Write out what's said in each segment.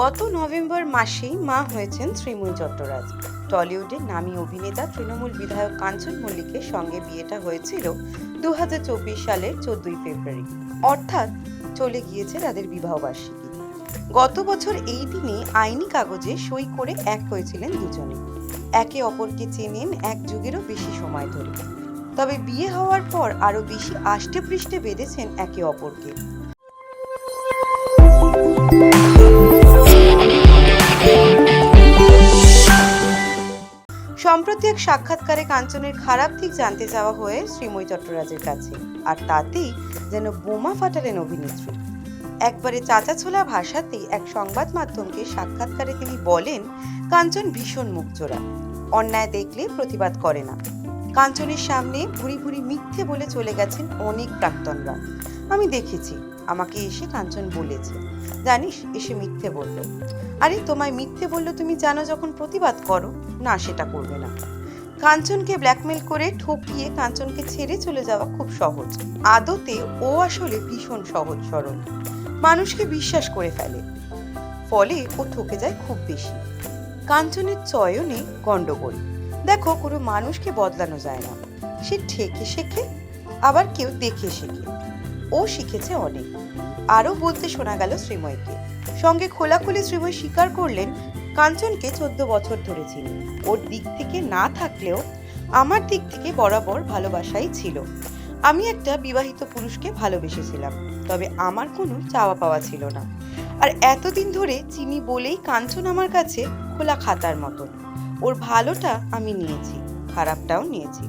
গত নভেম্বর মাসেই মা হয়েছেন শ্রীময়ী চট্টরাজ। টলিউডের নামী অভিনেতা, তৃণমূল বিধায়ক কাঞ্চন মল্লিকের সঙ্গে বিয়েটা হয়েছিল দু হাজার চব্বিশ সালের চোদ্দই ফেব্রুয়ারি। অর্থাৎ চলে গিয়েছে তাদের বিবাহবার্ষিকী। গত বছর এই দিনে আইনি কাগজে সই করে এক হয়েছিলেন দুজনে। একে অপরকে চেনেন এক যুগেরও বেশি সময় ধরে। তবে বিয়ে হওয়ার পর আরও বেশি আষ্টে পৃষ্ঠে বেঁধেছেন একে অপরকে। সম্প্রতি এক সাক্ষাৎকারে কাঞ্চনের খারাপ দিক জানতে চাওয়া হয়ে শ্রীময়ী চট্টরাজের কাছে। আর তাতেই যেন বোমা ফাটালেন অভিনেত্রী। একবারে চাচা ছোলা ভাষাতেই এক সংবাদ মাধ্যমকে সাক্ষাৎকারে তিনি বলেন, কাঞ্চন ভীষণ মুখচোরা। অন্যায় দেখলে প্রতিবাদ করে না। কাঞ্চনের সামনে ভুরি ভুরি মিথ্যে বলে চলে গেছেন অনেক প্রাক্তনরা। আমি দেখেছি। আমাকে এসে কাঞ্চন বলেছে। জানিস, এসে মিথ্যে বলল। আরে, তোমায় মিথ্যে বলল তুমি জানো যখন প্রতিবাদ করো? না, সেটা করবে না। কাঞ্চনকে ব্ল্যাকমেল করে ঠকিয়ে কাঞ্চনকে ছেড়ে চলে যাওয়া খুব সহজ। আদতে ও আসলে ভীষণ সহজ সরল। মানুষকে বিশ্বাস করে ফেলে। ফলে ও ঠকে যায় খুব বেশি। কাঞ্চনের চয়নে গণ্ডগোল দেখো, কোনো মানুষকে বদলানো যায় না। সে ঠেকে শেখে, আবার কেউ দেখে শেখে। ও শিখেছে অনেক। আরও বলতে শোনা গেল শ্রীময়কে। সঙ্গে খোলাখুলি শ্রীময় স্বীকার করলেন, কাঞ্চনকে চোদ্দ বছর ধরে চিনি। ওর দিক থেকে না থাকলেও আমার দিক থেকে বরাবর ভালোবাসাই ছিল। আমি একটা বিবাহিত পুরুষকে ভালোবেসেছিলাম, তবে আমার কোনো চাওয়া পাওয়া ছিল না। আর এতদিন ধরে চিনি বলেই কাঞ্চন আমার কাছে খোলা খাতার মতন। ওর ভালোটা আমি নিয়েছি, খারাপটাও নিয়েছি।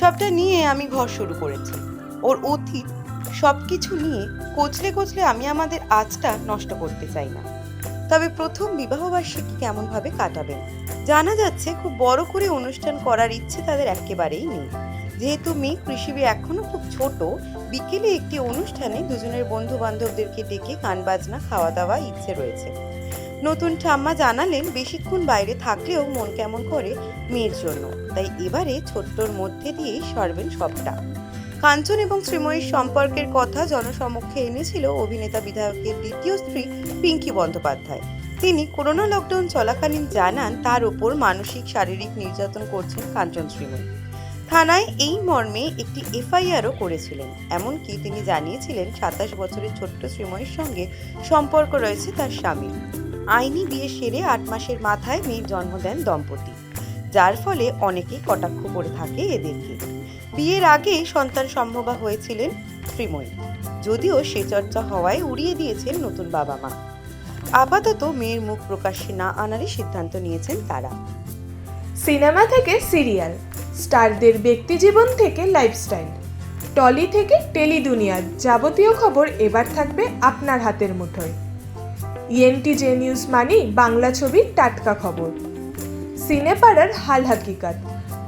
সবটা নিয়ে আমি ঘর শুরু করেছি। ওর অতীত সব কিছু নিয়ে কোচলে কোচলে আমি আমাদের আজটা নষ্ট করতে চাই না। তবে প্রথম বিবাহবার্ষিকী কেমনভাবে কাটাবেন? জানা যাচ্ছে খুব বড় করে অনুষ্ঠান করার ইচ্ছে তাদের একেবারেই নেই। যেহেতু মেয়ে কৃষিবি এখনও খুব ছোট, বিকেলে একটি অনুষ্ঠানে দুজনের বন্ধু বান্ধবদেরকে ডেকে গান বাজনা খাওয়া দাওয়া ইচ্ছে রয়েছে। নতুন ঠাম্মা জানালেন বেশিক্ষণ বাইরে থাকলেও মন কেমন করে মেয়ের জন্য। তাই এবারে ছোট্টর মধ্যে দিয়েই সরবেন সবটা। কাঞ্চন এবং শ্রীময়ীর সম্পর্কের কথা জনসমক্ষে এনেছিল অভিনেতা বিধায়কের দ্বিতীয় স্ত্রী পিঙ্কি বন্দ্যোপাধ্যায়। তিনি করোনা লকডাউন চলাকালীন জানান, তার ওপর মানসিক, শারীরিক নির্যাতন করছেন কাঞ্চন শ্রীময়ী। থানায় এই মর্মে একটি এফআইআরও করেছিলেন। এমনকি তিনি জানিয়েছিলেন, সাতাশ বছরের ছোট্ট শ্রীময়ীর সঙ্গে সম্পর্ক রয়েছে তার স্বামীর। আইনি বিয়ে সেরে আট মাসের মাথায় মেয়ের জন্ম দেন দম্পতি, যার ফলে অনেকেই কটাক্ষ করে থাকে এদেরকে। বিয়ের আগে সন্তান সম্ভবা হয়েছিলেন শ্রীময়ী যদিও সে চর্চা হওয়ায় উড়িয়ে দিয়েছেন নতুন বাবা মা। আপাতত মেয়ের মুখ প্রকাশ্যে না আনারই সিদ্ধান্ত নিয়েছেন তারা। সিনেমা থেকে সিরিয়াল, স্টারদের ব্যক্তিজীবন থেকে লাইফস্টাইল, টলি থেকে টেলি দুনিয়ার যাবতীয় খবর এবার থাকবে আপনার হাতের মুঠোয়। ইএনটি জে নিউজ মানি বাংলা ছবির টাটকা খবর। সিনেপাড়ার হাল হাকিকাত।